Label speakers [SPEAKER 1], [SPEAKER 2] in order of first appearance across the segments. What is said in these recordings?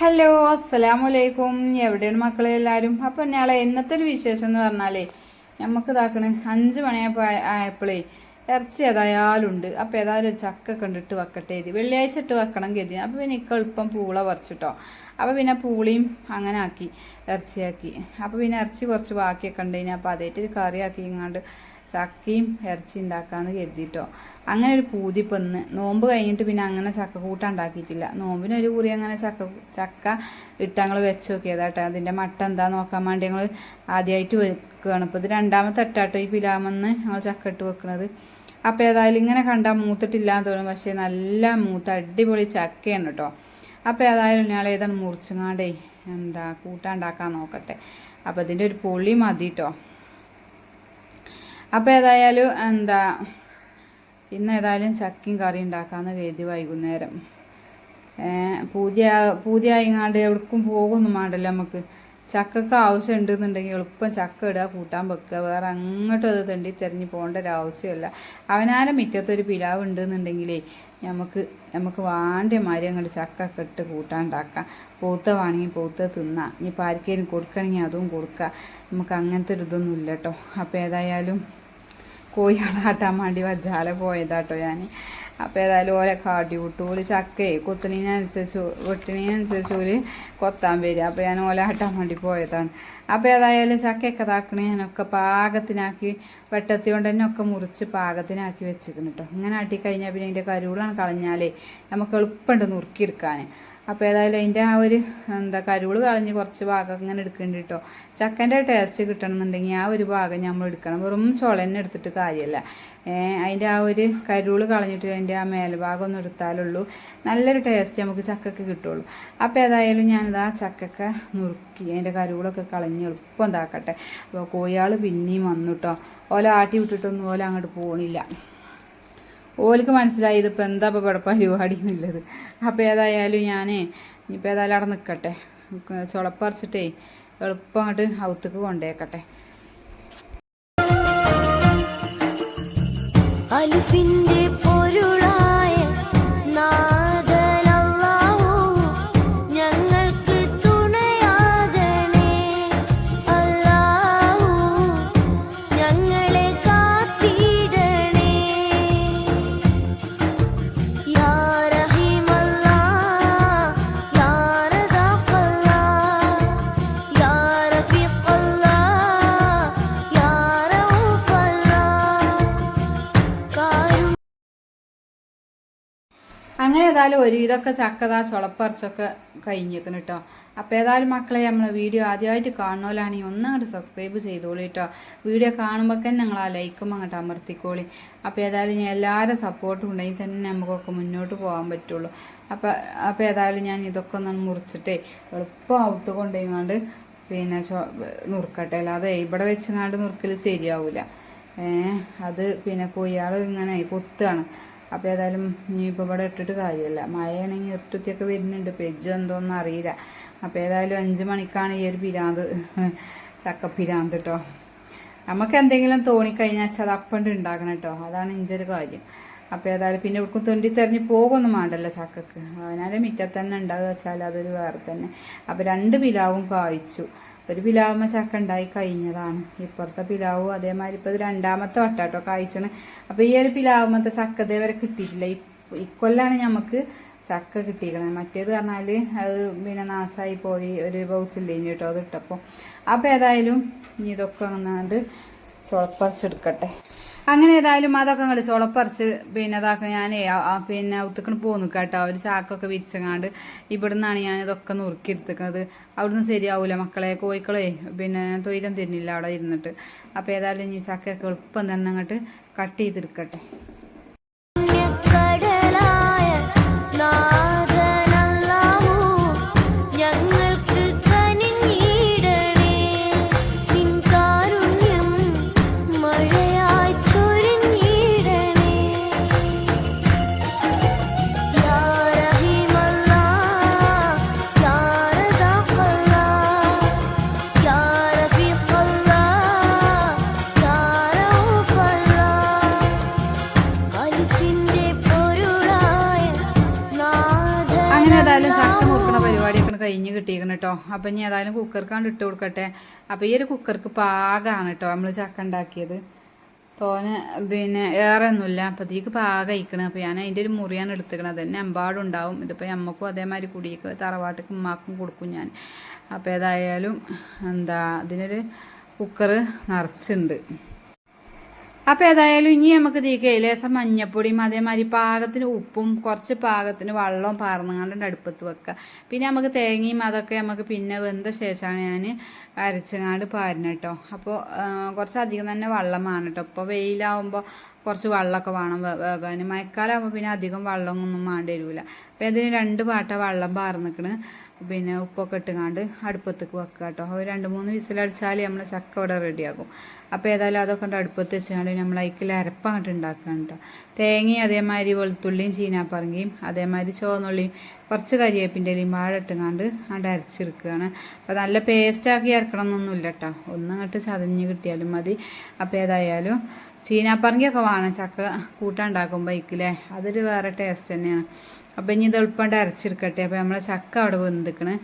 [SPEAKER 1] Hello അസ്സലാമു അലൈക്കും എവിടെയാണ് മക്കളെ എല്ലാവരും അപ്പം ഞങ്ങളെ ഇന്നത്തെ ഒരു വിശേഷം എന്ന് പറഞ്ഞാലേ നമുക്ക് ഇതാക്കണ് അഞ്ച് മണിയപ്പോൾ ആയപ്പോഴേ ഇറച്ചി ഏതായാലും ഉണ്ട് അപ്പം ഏതായാലും ചക്ക കണ്ടിട്ട് വെക്കട്ടെ ഇത് വെള്ളിയാഴ്ച ഇട്ട് വെക്കണം കരുതി. അപ്പം പിന്നെ ഇക്ക എളുപ്പം പൂള പറിച്ചിട്ടോ. അപ്പോൾ പിന്നെ പൂളിയും അങ്ങനെ ആക്കി ഇറച്ചിയാക്കി. അപ്പോൾ പിന്നെ ഇറച്ചി കുറച്ച് ബാക്കിയൊക്കെ ഉണ്ട് ഇനി അപ്പോൾ അതേറ്റ് ഒരു കറിയാക്കി ഇങ്ങാണ്ട് ചക്കയും ഇറച്ചി ഉണ്ടാക്കാമെന്ന് കരുതിട്ടോ. അങ്ങനെ ഒരു പൂതി നോമ്പ് കഴിഞ്ഞിട്ട് പിന്നെ അങ്ങനെ ചക്ക കൂട്ട ഉണ്ടാക്കിയിട്ടില്ല. നോമ്പിന് ഒരു കുറി അങ്ങനെ ചക്ക ചക്ക ഇട്ട് ഞങ്ങൾ വെച്ച് നോക്കിയതാട്ടെ. അതിന്റെ മട്ട എന്താ നോക്കാൻ വേണ്ടി ഞങ്ങൾ ആദ്യമായിട്ട് വെക്കുകയാണ് ഇപ്പോൾ ഇത് രണ്ടാമത്തെ തട്ടാട്ടോ ഈ പിലാമെന്ന് ഞങ്ങൾ ചക്ക ഇട്ട് വെക്കുന്നത് അപ്പോൾ ഏതായാലും ഇങ്ങനെ കണ്ടാൽ മൂത്തിട്ടില്ലാന്ന് തോന്നും പക്ഷേ നല്ല മൂത്ത് അടിപൊളി ചക്കയാണ് കേട്ടോ. അപ്പോൾ ഏതായാലും ഞങ്ങൾ ഏതാണ് മുറിച്ചങ്ങാണ്ടേ എന്താ കൂട്ടാണ്ടാക്കാൻ നോക്കട്ടെ. അപ്പോൾ ഇതിന്റെ ഒരു പൊളി മതി കേട്ടോ. അപ്പോൾ ഏതായാലും എന്താ ഇന്ന് ഏതായാലും ചക്കയും കറി ഉണ്ടാക്കാമെന്ന് കരുതി വൈകുന്നേരം. പൂതിയ പൂതിയായിങ്ങാണ്ട് എവിടേക്കും പോകുന്നു വേണ്ടല്ലോ നമുക്ക് ചക്കക്ക് ആവശ്യം ഉണ്ടെന്നുണ്ടെങ്കിൽ എളുപ്പം ചക്ക ഇടുക കൂട്ടാൻ വെക്കുക വേറെ അങ്ങോട്ടും അത് തെണ്ടി തെരഞ്ഞു പോകേണ്ട ഒരു ആവശ്യമില്ല അവനാരെ മുറ്റത്തൊരു പിലാവ് ഉണ്ടെന്നുണ്ടെങ്കിലേ നമുക്ക് നമുക്ക് വാണ്ടിയ മാതിരി അങ്ങോട്ട് ചക്ക ഒക്കെ ഇട്ട് കൂട്ടാണ്ടാക്കാം പൂത്ത വേണമെങ്കിൽ പൂത്ത തിന്നാം. ഇനി ആർക്കേലും കൊടുക്കണമെങ്കിൽ അതും കൊടുക്കാം. നമുക്ക് അങ്ങനത്തെ ഒരു ഇതൊന്നും ഇല്ല കേട്ടോ അപ്പോൾ ഏതായാലും കോഴിയാളാട്ടാൻ വേണ്ടി വജ്ജാല പോയതാട്ടോ ഞാൻ അപ്പോൾ ഏതായാലും ഓരോ കാട്ടി വിട്ടു. ഓൽ ചക്കയെ കൊത്തണീനനുസരിച്ച് വെട്ടണീനനുസരിച്ച് ഓൽ കൊത്താൻ വരിക. അപ്പോൾ ഞാൻ ഓല ആട്ടാൻ വേണ്ടി പോയതാണ്. അപ്പോൾ ഏതായാലും ചക്കയൊക്കെ താക്കണേ ഞാനൊക്കെ പാകത്തിനാക്കി വെട്ടത്തി കൊണ്ട് തന്നെ ഒക്കെ മുറിച്ച് പാകത്തിനാക്കി വെച്ചിരിക്കുന്നു കേട്ടോ ഇങ്ങനെ ആട്ടി കഴിഞ്ഞാൽ പിന്നെ അതിന്റെ കരുളാണ് കളഞ്ഞാലേ നമുക്ക് എളുപ്പമുണ്ട് നുറുക്കിയെടുക്കാൻ അപ്പോൾ ഏതായാലും അതിന്റെ ആ ഒരു എന്താ കരുവൾ കളഞ്ഞ് കുറച്ച് ഭാഗം അങ്ങനെ എടുക്കേണ്ടി കേട്ടോ ചക്കന്റെ ടേസ്റ്റ് കിട്ടണമെന്നുണ്ടെങ്കിൽ ആ ഒരു ഭാഗം നമ്മൾ എടുക്കണം. വെറും ചുളന്നെ എടുത്തിട്ട് കാര്യമല്ല അതിന്റെ ആ ഒരു കരുവൾ കളഞ്ഞിട്ട് അതിന്റെ ആ മേൽഭാഗം ഒന്ന് എടുത്താലുള്ളൂ. നല്ലൊരു ടേസ്റ്റ് നമുക്ക് ചക്കക്ക് കിട്ടുള്ളൂ. അപ്പോൾ ഏതായാലും ഞാനിത് ആ ചക്കൊക്കെ നുറുക്കി അതിന്റെ കരുവളൊക്കെ കളഞ്ഞ് എളുപ്പം ഇതാക്കട്ടെ. അപ്പോൾ കോയാൾ പിന്നെയും വന്നു കേട്ടോ ഓല ആട്ടി വിട്ടിട്ടൊന്നും ഓല അങ്ങോട്ട് പോകണില്ല ഓലിക്ക് മനസ്സിലായി ഇതിപ്പോൾ എന്താ ഇപ്പോൾ ഇവിടെ പരിപാടി എന്നുള്ളത്. അപ്പോൾ ഏതായാലും ഞാൻ ഇനിയിപ്പോൾ ഏതായാലും അവിടെ നിൽക്കട്ടെ ചുളപ്പറിച്ചിട്ടേ എളുപ്പം അങ്ങോട്ട് ഔത്തേക്ക് കൊണ്ടേക്കട്ടെ.
[SPEAKER 2] അലിഫിന്റെ
[SPEAKER 1] അങ്ങനെ ഏതായാലും ഒരുവിധമൊക്കെ ചക്കതാ ചുളപ്പറിച്ചൊക്കെ കഴിഞ്ഞേക്കണം കേട്ടോ അപ്പോൾ ഏതായാലും മക്കളെ നമ്മൾ വീഡിയോ ആദ്യമായിട്ട് കാണുന്നവരാണെങ്കിൽ ഒന്നങ്ങോട്ട് സബ്സ്ക്രൈബ് ചെയ്തോളൂ കേട്ടോ വീഡിയോ കാണുമ്പോൾ തന്നെ ഞങ്ങൾ ആ ലൈക്കും അങ്ങോട്ട് അമർത്തിക്കോളി. അപ്പോൾ ഏതായാലും ഞാൻ എല്ലാവരും സപ്പോർട്ടും ഉണ്ടെങ്കിൽ തന്നെ നമുക്കൊക്കെ മുന്നോട്ട് പോകാൻ പറ്റുള്ളൂ. അപ്പോൾ അപ്പോൾ ഏതായാലും ഞാൻ ഇതൊക്കെ ഒന്ന് മുറിച്ചിട്ടേ എളുപ്പം ഔത്ത് കൊണ്ടുപോയിങ്ങാണ്ട് പിന്നെ നുറുക്കട്ടെ. അല്ലാതെ ഇവിടെ വെച്ചങ്ങാണ്ട് നുറുക്കൽ ശരിയാവില്ല അത് പിന്നെ കൊയ്യാൾ ഇങ്ങനെ കൊത്തുകയാണ് അപ്പോൾ ഏതായാലും ഇനിയിപ്പോൾ ഇവിടെ ഇട്ടിട്ട് കാര്യമല്ല. മഴയാണെങ്കിൽ ഇർട്ടുത്തിയൊക്കെ വരുന്നുണ്ട്. പെജ് എന്തോന്നും അറിയില്ല. അപ്പോൾ ഏതായാലും അഞ്ച് മണിക്കാണ് ഈ ഒരു പിരാന്ത് ചക്കപ്പിരാന്ത് കേട്ടോ നമുക്ക് എന്തെങ്കിലും തോണിക്കഴിഞ്ഞാൽ അത് അപ്പണ്ട് ഉണ്ടാക്കണം കേട്ടോ അതാണ് ഇഞ്ചൊരു കാര്യം. അപ്പോൾ ഏതായാലും പിന്നെ ഇവർക്കും തൊണ്ടി തെരഞ്ഞ് പോകുമൊന്നും വേണ്ടല്ലോ ചക്കക്ക്. അവനാലെ മിറ്റത്തന്നെ തന്നെ ഉണ്ടാകുക വെച്ചാൽ അതൊരു വേറെ തന്നെ. അപ്പോൾ രണ്ട് പിലാവും കായ്ച്ചു. ഒരു പിലാവുമ്മ ചക്ക ഉണ്ടായി കഴിഞ്ഞതാണ്. ഇപ്പുറത്തെ പിലാവും അതേമാതിരി ഇപ്പോൾ ഇത് രണ്ടാമത്തെ വട്ടാട്ടോ കായ്ച്ചണ്. അപ്പോൾ ഈ ഒരു പിലാവുമ്മത്തെ ചക്ക ഇതേവരെ കിട്ടിയിട്ടില്ല. ഇക്കൊല്ലാണ് നമുക്ക് ചക്ക കിട്ടിയിരിക്കണത്. മറ്റേത് പറഞ്ഞാൽ അത് പിന്നെ നാശമായി പോയി ഒരു ബൗസില്ലേ കേട്ടോ അത് ഇട്ടപ്പോൾ അപ്പോൾ ഏതായാലും ഇതൊക്കെ അങ്ങനെ ചുളപ്പറിച്ചെടുക്കട്ടെ. അങ്ങനെ ഏതായാലും അതൊക്കെ അങ്ങോട്ട് ചുളപ്പറിച്ച് പിന്നെ അതാക്ക ഞാൻ പിന്നെ ഒത്തുക്കണ് പോന്നു കേട്ടോ. ഒരു ചാക്കൊക്കെ വിരിച്ചങ്ങാണ്ട് ഇവിടുന്നാണ് ഞാൻ ഇതൊക്കെ നുറുക്കി എടുത്തിക്കണത്. അവിടുന്ന് ശരിയാവൂല മക്കളെ കോഴിക്കളെ പിന്നെ തൊയിലം തരുന്നില്ല അവിടെ ഇരുന്നിട്ട്. അപ്പോൾ ഏതായാലും ഈ ചക്കയൊക്കെ എളുപ്പം തന്നെ അങ്ങോട്ട് കട്ട് ചെയ്തെടുക്കട്ടെ. കേട്ടോ അപ്പം ഇനി ഏതായാലും കുക്കർക്കാണ്ട് ഇട്ട് കൊടുക്കട്ടെ. അപ്പം ഈ ഒരു കുക്കർക്ക് പാകമാണ് കേട്ടോ നമ്മൾ ചക്ക ഉണ്ടാക്കിയത്. തോനെ പിന്നെ ഏറെ ഒന്നുമില്ല അപ്പത്തേക്ക് പാകം അയക്കണം അപ്പോൾ ഞാൻ അതിന്റെ ഒരു മുറിയാണ് എടുത്തേക്കണത്. തന്നെ എമ്പാടും ഉണ്ടാവും. ഇതിപ്പോൾ നമ്മക്കും അതേമാതിരി കുടിക്ക് തറവാട്ടിക്ക് ഉമ്മാക്കും കൊടുക്കും ഞാൻ. അപ്പോൾ ഏതായാലും എന്താ അതിനൊരു കുക്കർ നിറച്ചുണ്ട്. അപ്പോൾ ഏതായാലും ഇനി നമുക്ക് തീക്കെ ലേശം മഞ്ഞപ്പൊടിയും അതേമാതിരി പാകത്തിന് ഉപ്പും കുറച്ച് പാകത്തിന് വെള്ളവും പാർന്നുകൊണ്ട് അടുപ്പത്ത് വെക്കുക പിന്നെ നമുക്ക് തേങ്ങയും അതൊക്കെ നമുക്ക് പിന്നെ വെന്ത ശേഷമാണ് ഞാൻ അരച്ചങ്ങാണ്ട് പാരുന്നത് കേട്ടോ അപ്പോൾ കുറച്ച് അധികം തന്നെ വെള്ളമാണ് കേട്ടോ ഇപ്പോൾ വെയിലാവുമ്പോൾ കുറച്ച് വെള്ളമൊക്കെ വേണം വേകാൻ മഴക്കാലമാകുമ്പോൾ പിന്നെ അധികം വെള്ളമൊന്നും വേണ്ടി വരില്ല അപ്പോൾ ഇതിന് രണ്ട് പാട്ട വെള്ളം പാർന്നിക്കണ്. പിന്നെ ഉപ്പൊക്കെ ഇട്ടുകാണ്ട് അടുപ്പത്തേക്ക് വെക്കുക കേട്ടോ. ഒരു രണ്ട് മൂന്ന് വിസിലടിച്ചാൽ നമ്മൾ ചക്ക ഇവിടെ റെഡിയാകും. അപ്പോൾ ഏതായാലും അതൊക്കെ ഉണ്ട് അടുപ്പത്ത് വെച്ചുകൊണ്ട് നമ്മൾ അതിൽ അരപ്പ് അങ്ങോട്ട് ഉണ്ടാക്കുക കേട്ടോ. തേങ്ങയും അതേമാതിരി വെളുത്തുള്ളിയും ചീനാപ്പറങ്കിയും അതേമാതിരി ചുവന്നുള്ളിയും കുറച്ച് കരിയേപ്പിന്റെ വാഴ ഇട്ടുങ്ങാണ്ട് അങ്ങോട്ട് അരച്ചെടുക്കുകയാണ്. അപ്പോൾ നല്ല പേസ്റ്റാക്കി ഇറക്കണം എന്നൊന്നുമില്ല കേട്ടോ. ഒന്നങ്ങോട്ട് ചതഞ്ഞ് കിട്ടിയാലും മതി. അപ്പോൾ ഏതായാലും ചീനാപ്പറങ്കിയൊക്കെ വേണം ചക്ക കൂട്ടാണ്ടാക്കുമ്പോൾ ഇക്കില്ലേ അതൊരു വേറെ ടേസ്റ്റ് തന്നെയാണ്. അപ്പം ഇനി ഇത് എളുപ്പമായിട്ട് അരച്ചെടുക്കട്ടെ. അപ്പോൾ നമ്മളെ ചക്ക അവിടെ വെന്തിക്കണ്.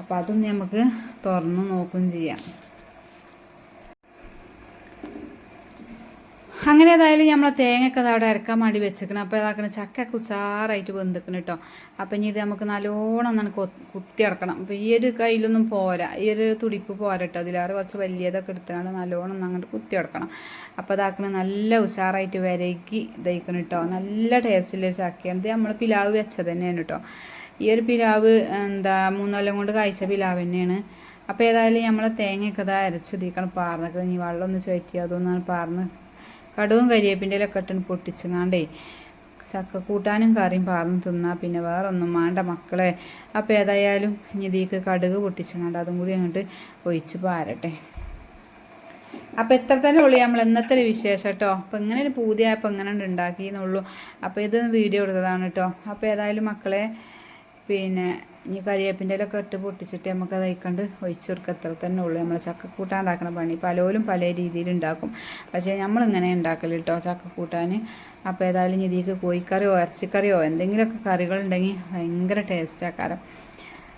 [SPEAKER 1] അപ്പോൾ അതൊന്ന് നമുക്ക് തുറന്ന് നോക്കുകയും ചെയ്യാം. അങ്ങനെ ഏതായാലും നമ്മൾ തേങ്ങയൊക്കെ അവിടെ ഇറക്കാൻ വേണ്ടി വെച്ചിക്കണം. അപ്പോൾ ഇതാക്കണം ചക്ക ഉഷാറായിട്ട് വെന്തിക്കണം കേട്ടോ അപ്പം ഇനി ഇത് നമുക്ക് നല്ലോണം ഒന്നാണ് കുത്തി അടക്കണം. അപ്പോൾ ഈ ഒരു കയ്യിലൊന്നും പോരാ. ഈ ഒരു തുടിപ്പ് പോരട്ടോ അതിലാറ് കുറച്ച് വലിയതൊക്കെ എടുത്തുകൊണ്ട് നല്ലോണം അങ്ങോട്ട് കുത്തി അപ്പോൾ ഇതാക്കണ നല്ല ഉഷാറായിട്ട് വരക്കി ഇതയിക്കണം കേട്ടോ നല്ല ടേസ്റ്റിലെ ചക്കയാണ്. ഇത് നമ്മൾ പിലാവ് വെച്ചത് തന്നെയാണ് കേട്ടോ ഈ ഒരു പിലാവ് എന്താ മൂന്നൊല്ലം കൊണ്ട് കഴിച്ച പിലാവ് തന്നെയാണ്. അപ്പോൾ ഏതായാലും നമ്മളെ തേങ്ങയൊക്കെ ഇതാ അരച്ച് തീക്കണം പാർന്നൊക്കെ ഇനി വെള്ളം ഒന്ന് ചോദിക്കുക അതൊന്നാണ് പാർന്ന് കടുവും കരിയേപ്പിന്റെ ഇലൊക്കെ ഇട്ടിന് പൊട്ടിച്ചങ്ങാണ്ടേ. ചക്ക കൂട്ടാനും കറിയും പാർന്ന് തിന്നാൽ പിന്നെ വേറൊന്നും വേണ്ട മക്കളെ. അപ്പോൾ ഏതായാലും ഇനി ഇതിക്ക് കടുക് പൊട്ടിച്ചങ്ങാണ്ട് അതും കൂടി അങ്ങോട്ട് ഒഴിച്ച് പാരട്ടെ. അപ്പോൾ എത്ര തന്നെ ഉള്ളൂ നമ്മൾ ഇന്നത്തെ ഒരു വിശേഷം കേട്ടോ അപ്പോൾ ഇങ്ങനെ ഒരു പൂതിയായപ്പോൾ ഇങ്ങനെ ഉണ്ട് ഉണ്ടാക്കിയെന്നുള്ളൂ അപ്പോൾ ഇത് വീഡിയോ എടുത്തതാണ് കേട്ടോ അപ്പോൾ ഏതായാലും മക്കളെ പിന്നെ ഇനി കരിയേപ്പിന്റെ ഇലൊക്കെ ഇട്ട് പൊട്ടിച്ചിട്ട് നമുക്ക് അത് അയക്കണ്ട് ഒഴിച്ചു കൊടുക്കുക. അത്ര തന്നെ ഉള്ളൂ. നമ്മൾ ചക്കക്കൂട്ടാൻ ഉണ്ടാക്കുന്ന പണി പലരും പല രീതിയിൽ ഉണ്ടാക്കും. പക്ഷേ നമ്മളിങ്ങനെ ഉണ്ടാക്കൽ കേട്ടോ ചക്കക്കൂട്ടാൻ അപ്പോൾ ഏതായാലും ഇനി കോഴിക്കറിയോ ഇറച്ചിക്കറിയോ എന്തെങ്കിലുമൊക്കെ കറികളുണ്ടെങ്കിൽ ഭയങ്കര ടേസ്റ്റ് ആക്കാരം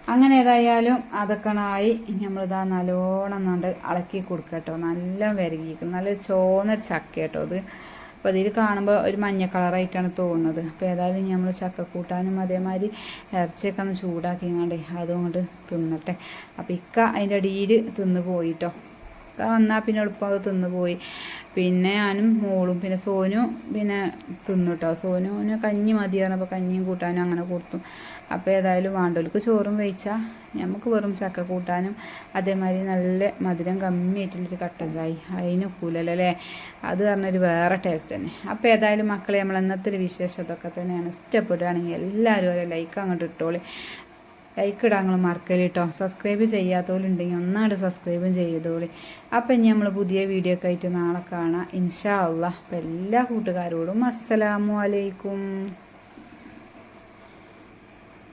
[SPEAKER 1] അങ്ങനെ ഏതായാലും അതൊക്കെ ആയി നമ്മളിതാ നല്ലോണം നണ്ട് ഇളക്കി കൊടുക്കട്ടോ കേട്ടോ നല്ല വിരകിക്കും നല്ല ചോന്ന ചക്ക കേട്ടോ ഇത്. അപ്പോൾ ഇതിൽ കാണുമ്പോൾ ഒരു മഞ്ഞ കളറായിട്ടാണ് തോന്നുന്നത്. അപ്പോൾ ഏതായാലും നമ്മൾ ചക്ക കൂട്ടാനും അതേമാതിരി ഇറച്ചിയൊക്കെ ഒന്ന് ചൂടാക്കിങ്ങാണ്ടേ അതുകൊണ്ട് തിന്നട്ടെ. അപ്പോൾ ഇക്ക അതിന്റെ അടിയിൽ തിന്ന് പോയിട്ടോ. വന്നാൽ പിന്നെ എളുപ്പം അത് തിന്ന് പോയി. പിന്നെ ഞാനും മോളും പിന്നെ സോനു പിന്നെ തിന്നു കേട്ടോ സോനുവിന് കഞ്ഞി മതി പറഞ്ഞപ്പോൾ കഞ്ഞിയും കൂട്ടാനും അങ്ങനെ കൊടുത്തു. അപ്പോൾ ഏതായാലും വാണ്ടോൽക്ക് ചോറും വെച്ചാൽ നമുക്ക് വെറും ചക്ക കൂട്ടാനും അതേമാതിരി നല്ല മധുരം കമ്മിയായിട്ടുള്ളൊരു കട്ടൻ ചായ അതിന് കൂലല്ലേ അത് പറഞ്ഞൊരു വേറെ ടേസ്റ്റ് തന്നെ. അപ്പോൾ ഏതായാലും മക്കളെ നമ്മൾ ഇന്നത്തെ ഒരു വിശേഷം ഇതൊക്കെ തന്നെയാണ്. ഇഷ്ടപ്പെടുകയാണെങ്കിൽ എല്ലാവരും ഓരോ ലൈക്ക് അങ്ങോട്ട് ഇട്ടോളി. ലൈക്ക് ഇടാൻ നിങ്ങൾ മറക്കൽ കേട്ടോ സബ്സ്ക്രൈബ് ചെയ്യാത്തവരുണ്ടെങ്കിൽ ഒന്നാട് സബ്സ്ക്രൈബും ചെയ്തോളി. അപ്പം ഇനി നമ്മൾ പുതിയ വീഡിയോ ഒക്കെ ആയിട്ട് നാളെ കാണാം. ഇൻഷാ അള്ളാഹ് അപ്പം എല്ലാ കൂട്ടുകാരോടും അസ്സലാമു അലൈക്കും.